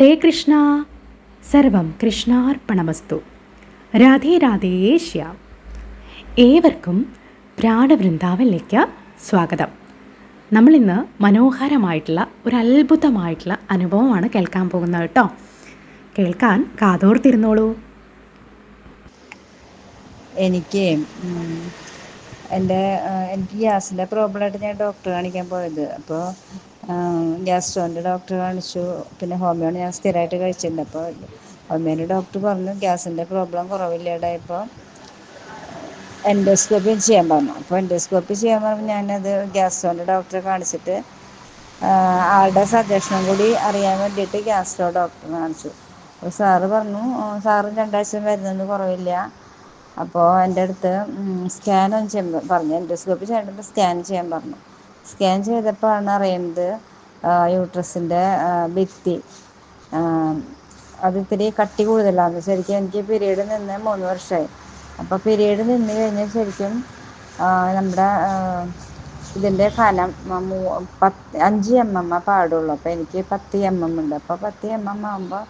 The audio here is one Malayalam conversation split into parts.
ഹരേ കൃഷ്ണ. സർവം കൃഷ്ണാർപ്പണമസ്തു. രാധേ രാധേ ശ്യാം. ഏവർക്കും പ്രാണവൃന്ദാവനിലേക്ക് സ്വാഗതം. നമ്മളിന്ന് മനോഹരമായിട്ടുള്ള ഒരു അത്ഭുതമായിട്ടുള്ള അനുഭവമാണ് കേൾക്കാൻ പോകുന്നത് കേട്ടോ. കേൾക്കാൻ കാതോർത്തിരുന്നോളൂ. എനിക്ക് എന്റെ എനിക്ക് ഗ്യാസിന്റെ പ്രോബ്ലമായിട്ട് ഞാൻ ഡോക്ടറെ കാണിക്കാൻ പോയത്. അപ്പോൾ ഗ്യാസ്ട്രോന്റെ ഡോക്ടറെ കാണിച്ചു. പിന്നെ ഹോമിയോണ് ഞാൻ സ്ഥിരമായിട്ട് കഴിച്ചിട്ടുണ്ട്. അപ്പോൾ ഹോമിയോന്റെ ഡോക്ടർ പറഞ്ഞു ഗ്യാസിന്റെ പ്രോബ്ലം കുറവില്ലാതായപ്പോൾ എൻഡോസ്കോപ്പി ചെയ്യാൻ പറഞ്ഞു. അപ്പോൾ എൻഡോസ്കോപ്പി ചെയ്യാൻ പറഞ്ഞു. ഞാനത് ഗ്യാസ്ട്രോന്റെ ഡോക്ടറെ കാണിച്ചിട്ട് ആളുടെ സജഷനും കൂടി അറിയാൻ വേണ്ടിയിട്ട് ഗ്യാസ്ട്രോ ഡോക്ടറെ കാണിച്ചു. അപ്പോൾ സാറ് പറഞ്ഞു സാറും സാറ് രണ്ടാഴ്ച മരുന്നൊന്നും കുറവില്ല. അപ്പോൾ എന്റെ അടുത്ത് സ്കാൻ ഒന്ന് ചെയ്യാൻ പറഞ്ഞു. എൻഡോസ്കോപ്പി ചെയ്യേണ്ടത് സ്കാൻ ചെയ്യാൻ പറഞ്ഞു. സ്കാൻ ചെയ്തപ്പോഴാണ് അറിയുന്നത് യൂട്രസിന്റെ ഭിത്തി. അത് ഇത്തിരി കട്ടി കൂടുതലാണ് ശരിക്കും എനിക്ക് പീരീഡ് നിന്ന് മൂന്ന് വർഷമായി അപ്പോൾ പീരീഡ് നിന്ന് കഴിഞ്ഞാൽ ശരിക്കും നമ്മുടെ ഇതിന്റെ കനം പത്ത് അഞ്ച് എം എം പാടുള്ളൂ. അപ്പോൾ എനിക്ക് പത്ത് എം എം ഉണ്ട്. അപ്പോൾ പത്ത് എം എം ആകുമ്പോൾ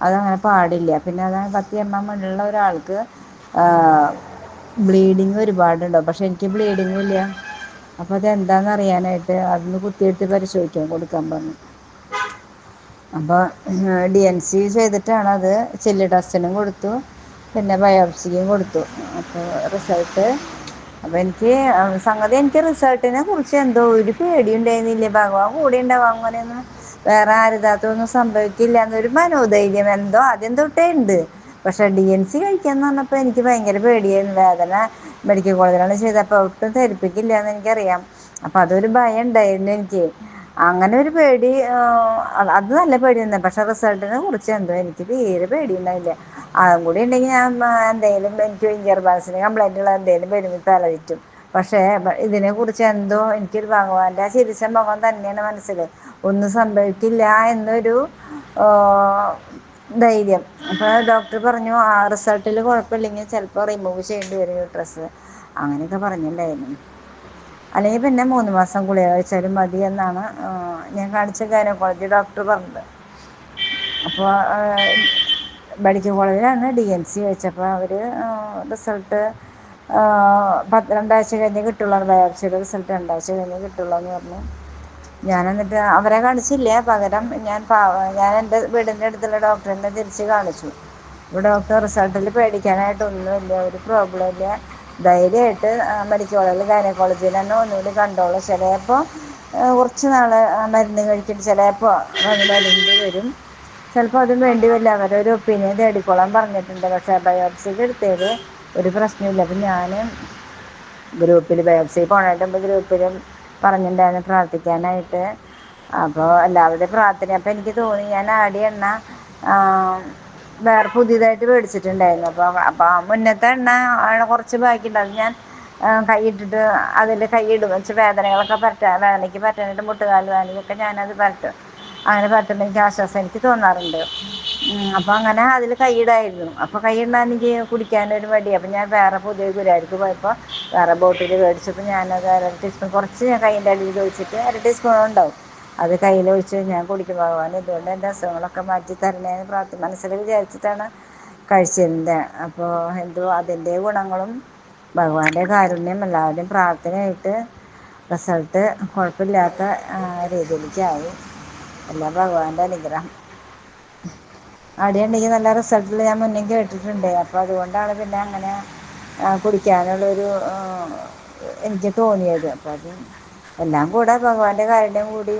അതങ്ങനെ പാടില്ല. പിന്നെ അതാണ് പത്ത് എം എം ഉള്ള ഒരാൾക്ക് ബ്ലീഡിങ് ഒരുപാടുണ്ടാവും പക്ഷെ എനിക്ക് ബ്ലീഡിങ്ങും ഇല്ല. അപ്പോൾ അതെന്താണെന്ന് അറിയാനായിട്ട് അതൊന്ന് കുത്തിയെടുത്ത് പരിശോധിക്കാൻ കൊടുക്കാൻ പറഞ്ഞു. അപ്പോൾ ഡി എൻ സി ചെയ്തിട്ടാണ് അത് ചെല്ലി ടെസ്റ്റിനും കൊടുത്തു. പിന്നെ ബയോപ്സിക്കും കൊടുത്തു. അപ്പോൾ റിസൾട്ട് അപ്പോൾ എനിക്ക് സംഗതി എനിക്ക് റിസൾട്ടിനെ കുറിച്ച് എന്തോ ഒരു പേടിയുണ്ടായിരുന്നില്ല? ഭഗവാൻ കൂടെ ഉണ്ടാവും അങ്ങനെയൊന്നും. വേറെ ആരുതാത്തൊന്നും സംഭവിക്കില്ല എന്നൊരു മനോധൈര്യം എന്തോ ആദ്യം തൊട്ടേ ഉണ്ട്. പക്ഷെ ഡി എൻ സി കഴിക്കാന്ന് പറഞ്ഞപ്പോൾ എനിക്ക് ഭയങ്കര പേടിയായിരുന്നു. വേദന മെഡിക്കൽ കോളേജിലാണ് ചെയ്തപ്പോൾ ഒട്ടും ധരിപ്പിക്കില്ല എന്ന് എനിക്കറിയാം. അപ്പം അതൊരു ഭയം ഉണ്ടായിരുന്നു എനിക്ക്. അങ്ങനെ ഒരു പേടി അത് നല്ല പേടി തന്നെ പക്ഷെ റിസൾട്ടിനെ കുറിച്ച് എന്തോ എനിക്ക് തീരെ പേടിയുണ്ടായില്ല അതും കൂടി ഉണ്ടെങ്കിൽ ഞാൻ എന്തെങ്കിലും എനിക്ക് ഇഞ്ചർ ബാലൻസിന് കംപ്ലൈന്റ് ഉള്ള എന്തെങ്കിലും വരുമ്പോൾ തല ചുറ്റും പക്ഷേ ഇതിനെക്കുറിച്ച് എന്തോ എനിക്കൊരു ഭഗവാന്റെ ആ ചിരിച്ച മുഖം തന്നെയാണ് മനസ്സിൽ ഒന്നും സംഭവിക്കില്ല എന്നൊരു ധൈര്യം. അപ്പോൾ ഡോക്ടർ പറഞ്ഞു ആ റിസൾട്ടിൽ കുഴപ്പമില്ലെങ്കിൽ ചിലപ്പോൾ റിമൂവ് ചെയ്യേണ്ടി വരും യൂട്രസ് അങ്ങനെയൊക്കെ പറഞ്ഞിട്ടുണ്ടായിരുന്നു. അല്ലെങ്കിൽ പിന്നെ മൂന്ന് മാസം ഗുളിക കഴിച്ചാലും മതി എന്നാണ് ഞാൻ കാണിച്ച ഗൈനക്കോളജി ഡോക്ടർ പറഞ്ഞത്. അപ്പോൾ മെഡിക്കൽ കോളേജിലാണ് ഡി എൻ സി വെച്ചപ്പോൾ അവർ റിസൾട്ട് പത്ത് രണ്ടാഴ്ച കഴിഞ്ഞ് കിട്ടുള്ളൂ. ബയോപ്സിയുടെ റിസൾട്ട് രണ്ടാഴ്ച കഴിഞ്ഞ് കിട്ടുള്ളൂ എന്ന് പറഞ്ഞു. ഞാൻ എന്നിട്ട് അവരെ കാണിച്ചില്ല? പകരം ഞാൻ ഞാൻ എന്റെ വീടിന്റെ അടുത്തുള്ള ഡോക്ടറിനെ തിരിച്ച് കാണിച്ചു. അപ്പോൾ ഡോക്ടർ റിസൾട്ടിൽ പേടിക്കാനായിട്ടൊന്നുമില്ല ഒരു പ്രോബ്ലം ഇല്ല. ധൈര്യമായിട്ട് മെഡിക്കൽ കോളേജിൽ ഗൈനക്കോളജിയിൽ തന്നെ ഒന്നുകൂടി കണ്ടോളൂ. ചിലപ്പോൾ കുറച്ച് നാൾ മരുന്ന് കഴിച്ചിട്ട് ചിലപ്പോൾ മരുന്ന് വരും. ചിലപ്പോൾ അതും വേണ്ടി വരില്ല. അവരൊരു ഒപ്പീനിയൻ തേടിക്കോളാൻ പറഞ്ഞിട്ടുണ്ട്. പക്ഷേ ബയോപ്സിക്ക് എടുത്തതിൽ ഒരു പ്രശ്നമില്ല അപ്പം ഞാൻ ഗ്രൂപ്പിൽ ബയോപ്സി പോണായിട്ട് ഗ്രൂപ്പിലും പറഞ്ഞിട്ടുണ്ടായിരുന്നു പ്രാർത്ഥിക്കാനായിട്ട്. അപ്പോൾ എല്ലാവരുടെയും പ്രാർത്ഥന അപ്പോൾ എനിക്ക് തോന്നി ഞാൻ ആടിയ എണ്ണ വേറെ പുതിയതായിട്ട് മേടിച്ചിട്ടുണ്ടായിരുന്നു. അപ്പോൾ അപ്പോൾ മുന്നത്തെ എണ്ണ ആണ് കുറച്ച് ബാക്കിയുണ്ട് അത് ഞാൻ കൈയിട്ടിട്ട് അതിൽ കൈയിടും. വെച്ച് വേദനകളൊക്കെ പറ്റാൻ വേദനയ്ക്ക് പറ്റാനായിട്ട് മുട്ടുകാൽ വേദനയ്ക്കൊക്കെ ഞാനത് പറ്റും അങ്ങനെ പറ്റുമ്പോൾ എനിക്ക് ആശ്വാസം എനിക്ക് തോന്നാറുണ്ട്. അപ്പോൾ അങ്ങനെ അതിൽ കൈയിടായിരുന്നു. അപ്പോൾ കൈയിടാൻ എനിക്ക് കുടിക്കാൻ ഒരു മടി. അപ്പോൾ ഞാൻ വേറെ പുതിയ ഗുരുവായൂർക്ക് പോയപ്പോൾ വേറെ ബോട്ടിൽ മേടിച്ചപ്പോൾ ഞാനത് അര ടീസ്പൂൺ കുറച്ച് ഞാൻ കൈയിന്റെ അടിയിൽ ഒഴിച്ചിട്ട് അര ടീസ്പൂൺ ഉണ്ടാവും. അത് കയ്യിൽ ഒഴിച്ച് ഞാൻ കുടിക്കും. ഭഗവാൻ ഇതുകൊണ്ട് എന്റെ അസുഖങ്ങളൊക്കെ മാറ്റി തരണേന്ന് പ്രാർത്ഥന മനസ്സിൽ വിചാരിച്ചിട്ടാണ് കഴിച്ചിരുന്നത് അപ്പോൾ എന്തോ അതിന്റെ ഗുണങ്ങളും ഭഗവാന്റെ കാരുണ്യം എല്ലാവരുടെയും പ്രാർത്ഥനയായിട്ട് റിസൾട്ട് കുഴപ്പമില്ലാത്ത രീതിയിലേക്കായി എല്ലാം ഭഗവാന്റെ അനുഗ്രഹം. അടിയുണ്ടെങ്കിൽ നല്ല റിസൾട്ടിൽ ഞാൻ മുന്നേ കേട്ടിട്ടുണ്ട്. അപ്പോൾ അതുകൊണ്ടാണ് പിന്നെ അങ്ങനെ കുടിക്കാനുള്ളൊരു എനിക്ക് തോന്നിയത്. അപ്പോൾ അത് എല്ലാം കൂടെ ഭഗവാന്റെ കാരുണ്യം കൂടി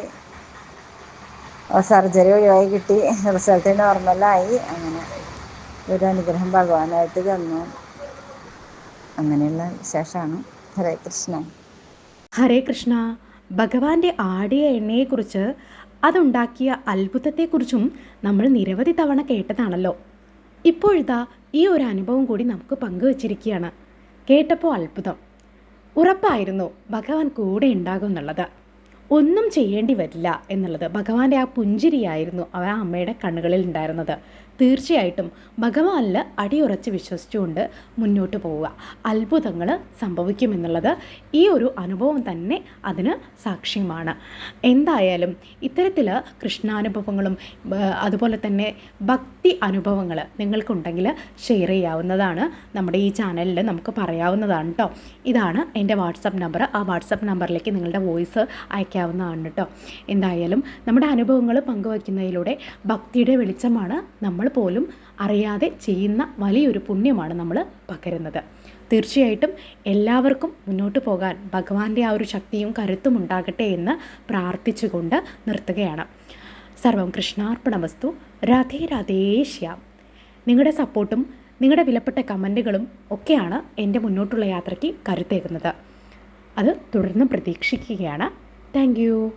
സർജറി ഒഴിവായി കിട്ടി. റിസൾട്ട് നോർമലായി അങ്ങനെ ഒരു അനുഗ്രഹം ഭഗവാനായിട്ട് തന്നു. അങ്ങനെയുള്ള വിശേഷമാണ് ഹരേ കൃഷ്ണ. ഹരേ കൃഷ്ണ. ഭഗവാന്റെ ആടിയ എണ്ണയെക്കുറിച്ച് അതുണ്ടാക്കിയ അത്ഭുതത്തെക്കുറിച്ചും നമ്മൾ നിരവധി തവണ കേട്ടതാണല്ലോ. ഇപ്പോഴിതാ ഈ ഒരു അനുഭവം കൂടി നമുക്ക് പങ്കുവച്ചിരിക്കുകയാണ്. കേട്ടപ്പോൾ അത്ഭുതം. ഉറപ്പായിരുന്നു ഭഗവാൻ കൂടെ ഉണ്ടാകും എന്നുള്ളത്. ഒന്നും ചെയ്യേണ്ടി വരില്ല എന്നുള്ളത്. ഭഗവാന്റെ ആ പുഞ്ചിരിയായിരുന്നു ആ അമ്മയുടെ കണ്ണുകളിൽ ഉണ്ടായിരുന്നത്. തീർച്ചയായിട്ടും ഭഗവാനിൽ അടിയുറച്ച് വിശ്വസിച്ചുകൊണ്ട് മുന്നോട്ട് പോവുക. അത്ഭുതങ്ങൾ സംഭവിക്കുമെന്നുള്ളത് ഈ ഒരു അനുഭവം തന്നെ അതിന് സാക്ഷ്യമാണ്. എന്തായാലും ഇത്തരത്തിൽ കൃഷ്ണാനുഭവങ്ങളും അതുപോലെ തന്നെ ഭക്തി അനുഭവങ്ങൾ നിങ്ങൾക്കുണ്ടെങ്കിൽ ഷെയർ ചെയ്യാവുന്നതാണ്. നമ്മുടെ ഈ ചാനലിൽ നമുക്ക് പറയാവുന്നതാണ് കേട്ടോ ഇതാണ് എന്റെ വാട്സപ്പ് നമ്പർ. ആ വാട്സപ്പ് നമ്പറിലേക്ക് നിങ്ങളുടെ വോയിസ് അയക്കാവുന്നതാണ് കേട്ടോ എന്തായാലും നമ്മുടെ അനുഭവങ്ങൾ പങ്കുവയ്ക്കുന്നതിലൂടെ ഭക്തിയുടെ വെളിച്ചമാണ് നമ്മൾ പോലും അറിയാതെ ചെയ്യുന്ന വലിയൊരു പുണ്യമാണ് നമ്മൾ പകരുന്നത്. തീർച്ചയായിട്ടും എല്ലാവർക്കും മുന്നോട്ട് പോകാൻ ഭഗവാന്റെ ആ ഒരു ശക്തിയും കരുത്തും ഉണ്ടാകട്ടെ എന്ന് പ്രാർത്ഥിച്ചുകൊണ്ട് നിർത്തുകയാണ്. സർവം കൃഷ്ണാർപ്പണമസ്തു. രാധേ രാധേ ശ്യാം. നിങ്ങളുടെ സപ്പോർട്ടും നിങ്ങളുടെ വിലപ്പെട്ട കമന്റുകളും ഒക്കെയാണ് എന്റെ മുന്നോട്ടുള്ള യാത്രയ്ക്ക് കരുത്തേകുന്നത്. അത് തുടർന്ന് പ്രതീക്ഷിക്കുകയാണ്. താങ്ക്